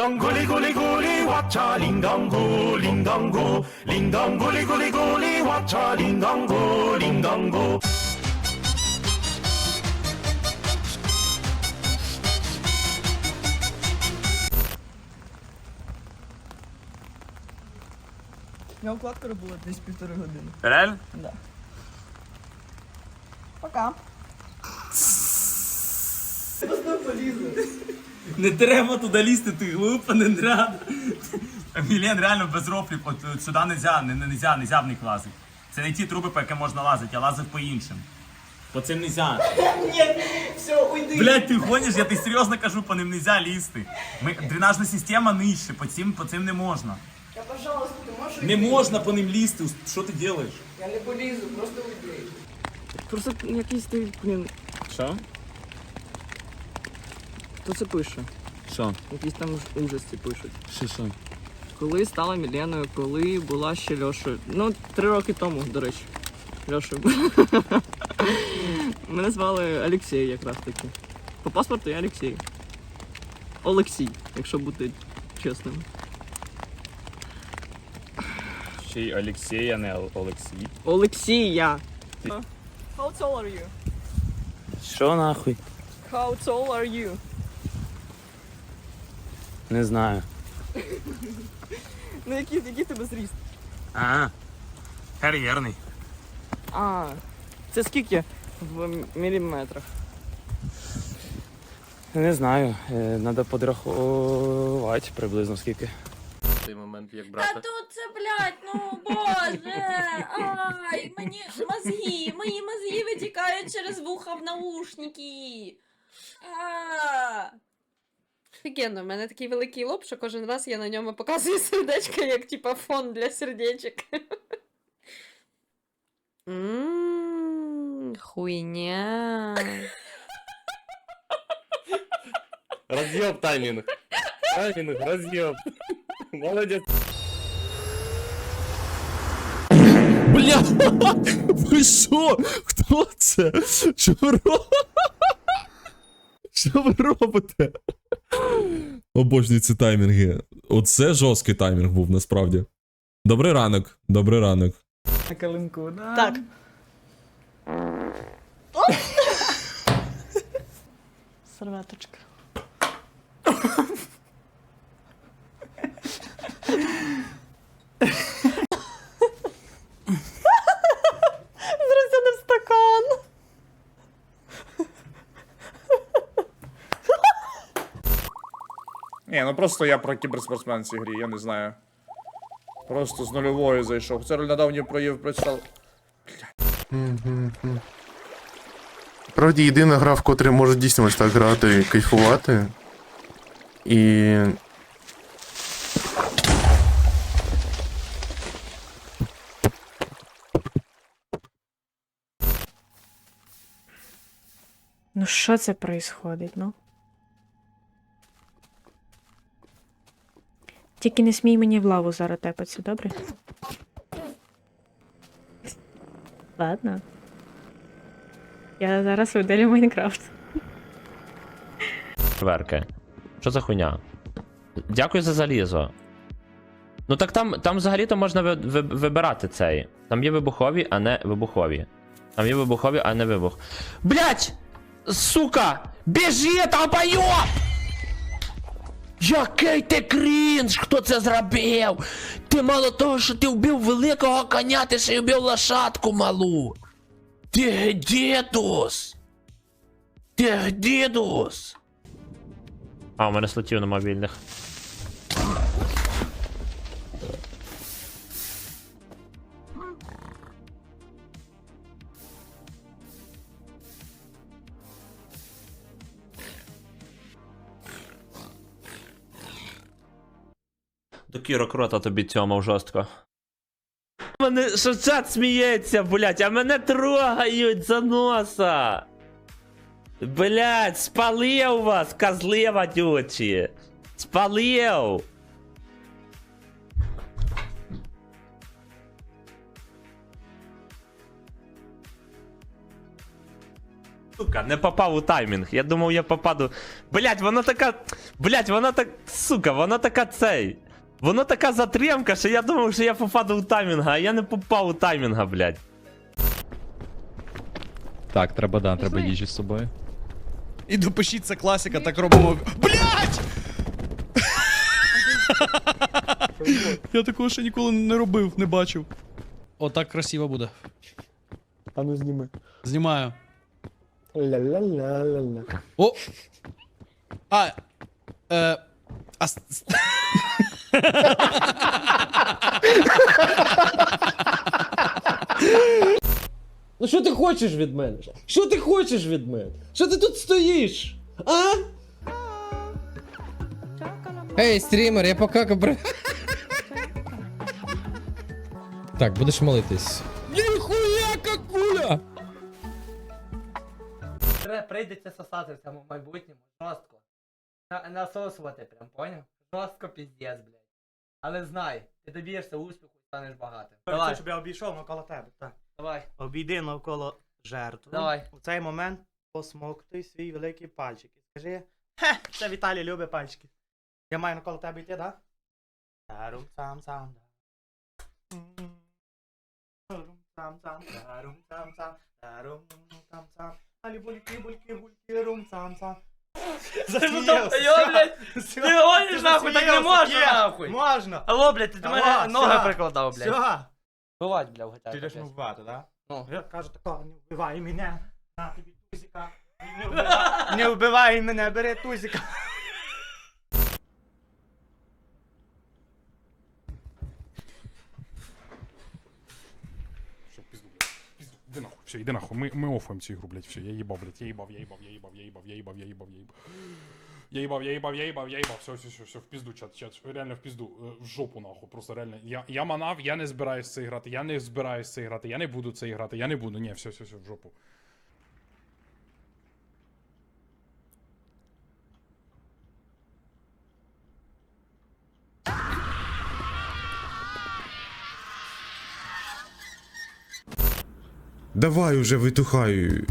dong guli guli guli watcha ling dong go ling dong go ling dong guli guli guli watcha ling dong go ling dong go Я укладка робила десь півтори години. Реально? Да. Пока. Не треба туди лізти, ти глупа, не треба. Мілен реально без рофлів, от от сюди нельзя, не, не нельзя, нельзя в них лазити. Це не ті труби, по яким можна лазити, я лазив по іншим. По цим нельзя. Ні, все, уйди. Блять, ти гониш, я ти серйозно кажу, по ним нельзя лізти. Ми, дренажна система нижче, по цим, по цим не можна. Я, пожалуйста, ти можеш Не уйти? можна по ним лізти, що ти робиш? Я не полізу, просто уйди. Просто якийсь ти, блін, Що? Хто це пише? Що? Якісь там ж ужасті пишуть. Що, що? Коли стала Міленою, коли була ще Льошою. Ну, три роки тому, до речі. Льошою. Мене звали Олексій якраз таки. По паспорту я Олексій. Олексій, якщо бути чесним. Ще й Олексій, а не Олексій. Олексія! How tall are you? Що нахуй? How tall are you? Не знаю. Ну який, який в тебе зріст? А, кар'єрний. А, це скільки в міліметрах? Не знаю, треба подрахувати приблизно скільки. той момент, як Та тут це, блядь, ну боже. Ай, мені мозги, мої мозги витікають через вуха в наушники. А. Офігенно, в мене такий великий лоб, що кожен раз я на ньому показую сердечко, як типа фон для сердечок. Ммм, хуйня. Разъеб тайминг. Тайминг, разъеб. Молодец. Бля! Ви що? Хто це? Що ви робите? Що ви робите? Обожнюю ці таймінги. Оце жорсткий таймінг був насправді. Добрий ранок, добрий ранок. На калинку, да? Так. Серветочка. Ні, ну просто я про кіберспортсмен в цій грі, я не знаю. Просто з нульової зайшов. Це недавній проїв прочитав. Правді єдина гра, в котрій можу дійсно ось так грати, кайфувати. І. Ну що це происходить, ну? Тільки не смій мені в лаву зараз тепатися, добре? Ладно. Я зараз видалю Майнкрафт. Верки. Що за хуйня? Дякую за залізо. Ну так там, там взагалі-то можна ви, ви- вибирати цей. Там є вибухові, а не вибухові. Там є вибухові, а не вибух. Блять! Сука! Біжи, долбойоб! Який ти крінж! Хто це зробив? Ти мало того, що ти вбив великого коня, ти ще й вбив лошадку малу. Ти дідус! Ти дідус! А, у мене слотів на мобільних. До кірок рота тобі цьомав жорстко. Мене що чат сміється, блять, а мене трогають за носа. Блять, спалив вас, козли водючі. Спалив. Сука, не попав у таймінг. Я думав, я попаду. Блять, вона така. Блять, вона так. Сука, вона така цей. Воно така затримка, що я думав, що я попаду у таймінга, а я не попав у таймінга, блять. Так, треба да, треба їжі з собою. І допишіть, це класика, так робимо. Блять! Я такого ще ніколи не робив, не бачив. Отак красиво буде. А ну зніми. Знімаю. Ля-ля-ля-ля-ля. О! А. Е. А. с- Ну що ти хочеш від мене? Що ти хочеш від мене? Що ти тут стоїш? А? Ей, стрімер, я пока бр... Так, будеш молитись. Ніхуя какуля! Прийдеться сосати в цьому майбутньому. Жорстко. На, насосувати прям, поняв? Жорстко піздець, блядь. Але знай, ти доб'єшся успіху і станеш багатим. Давай, Щоб я обійшов навколо тебе. Так. давай, Обійди навколо жертви. давай. У цей момент посмоктуй свій великий пальчик. І скажи, хе, це Віталій любить пальчики. Я маю навколо тебе йти, да? Тарум сам сам. Тарум сам сам. Тарум сам сам. Тарум сам сам. Алі бульки бульки бульки рум сам сам. Засміявся. Ти гониш нахуй, так не можна нахуй. Можна. Алло, блядь, ти до мене ноги прикладав, блядь. Все. Бувать, бля, в. Ти йдеш не вбивати, да? Ну. Я кажу такого, не вбивай мене. На тобі тузика. Не вбивай, не вбивай мене, бери тузика. Все, пизду, блядь. Пизду. Иди нахуй, все, иди нахуй. Мы, мы офаем всю игру, блядь. Все, я ебал, блядь. Я ебал, я ебал, я ебал, я ебал, я ебал, я ебал, я ебал. Я ебал, я ебал, я ебал, я ебал. Все, все, все, все, в пизду, чат, чат. Реально в пизду. Е, В жопу нахуй. Просто реально. Я, я манав, я не збираюсь це грати. Я не збираюсь це грати. Я не буду це грати. Я не буду. Ні, все, все, все, в жопу. Давай уже витухаю.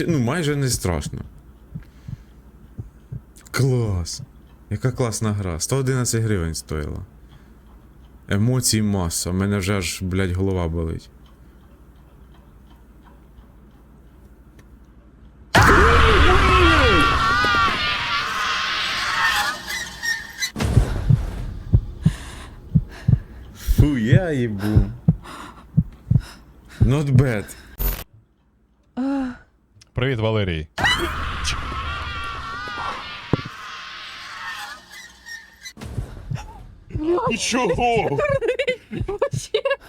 Ну майже не страшно. Клас. Яка класна гра. 111 гривень стоїла. Емоцій маса. У мене вже аж, блядь, голова болить. Фу, я їбу. Not bad. Привіт, Валерій. Чого?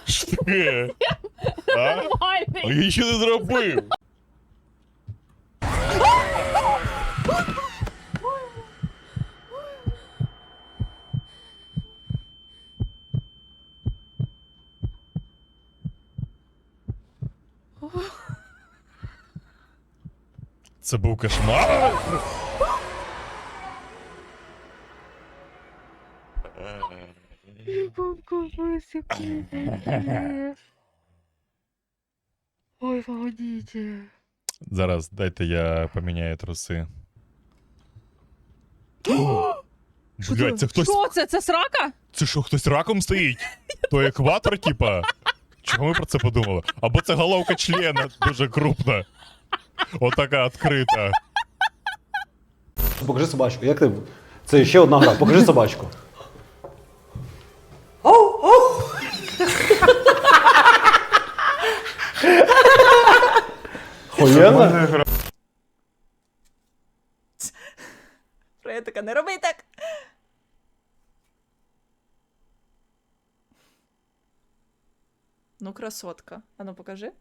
Що таке? А? А я нічого не зробив. Це був кошмар. Ой, погодите. Зараз дайте я поміняю труси. Блять, це хтось. Що це? Це срака? Це що, хтось раком стоїть? То екватор, типа? Чого ми про це подумали? Або це головка члена дуже крупна. Отака відкрита. Покажи собачку. Як ти? Це ще одна гра. Покажи собачку. Хуєнна? Фрея така, не роби так. Ну, красотка. А ну покажи.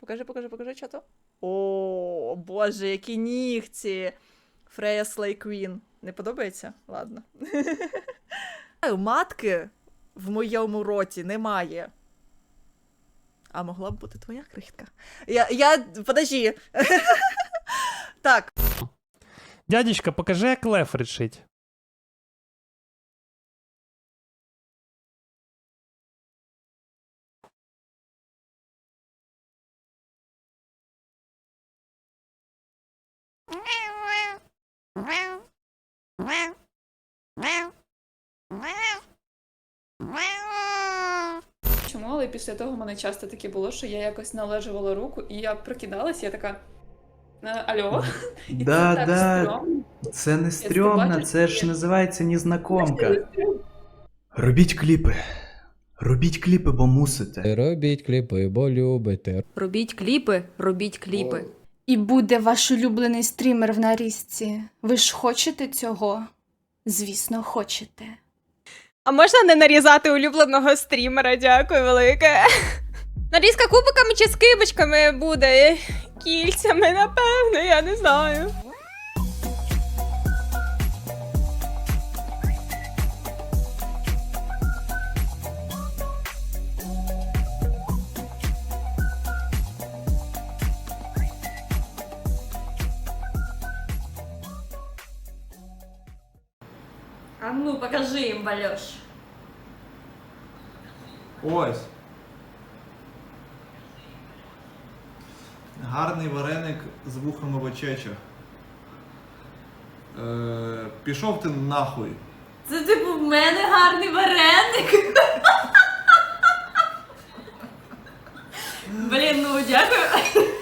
Покажи, покажи, покажи, що то. О, боже, які нігті. Фрея Слей Квін. Не подобається? Ладно. Матки в моєму роті немає. А могла б бути твоя крихтка. Я. я. Подожди. так. Дядечка, покажи, як лев речить. Чому, але після того в мене часто таке було, що я якось належувала руку, і я прокидалась, я така. «Е, Алло? І це Да, так Це не стрьомно, це ж називається незнакомка. Робіть кліпи. Робіть кліпи, бо мусите. Робіть кліпи, бо любите. Робіть кліпи, робіть кліпи. І буде ваш улюблений стрімер в нарізці. Ви ж хочете цього? Звісно, хочете. А можна не нарізати улюбленого стрімера? Дякую велике. Нарізка кубиками чи скибочками буде? Кільцями, напевно, я не знаю. Їм, Ось. Гарний вареник з вухами в очечах. Е, пішов ти нахуй. Це типу в мене гарний вареник. Блін, ну дякую.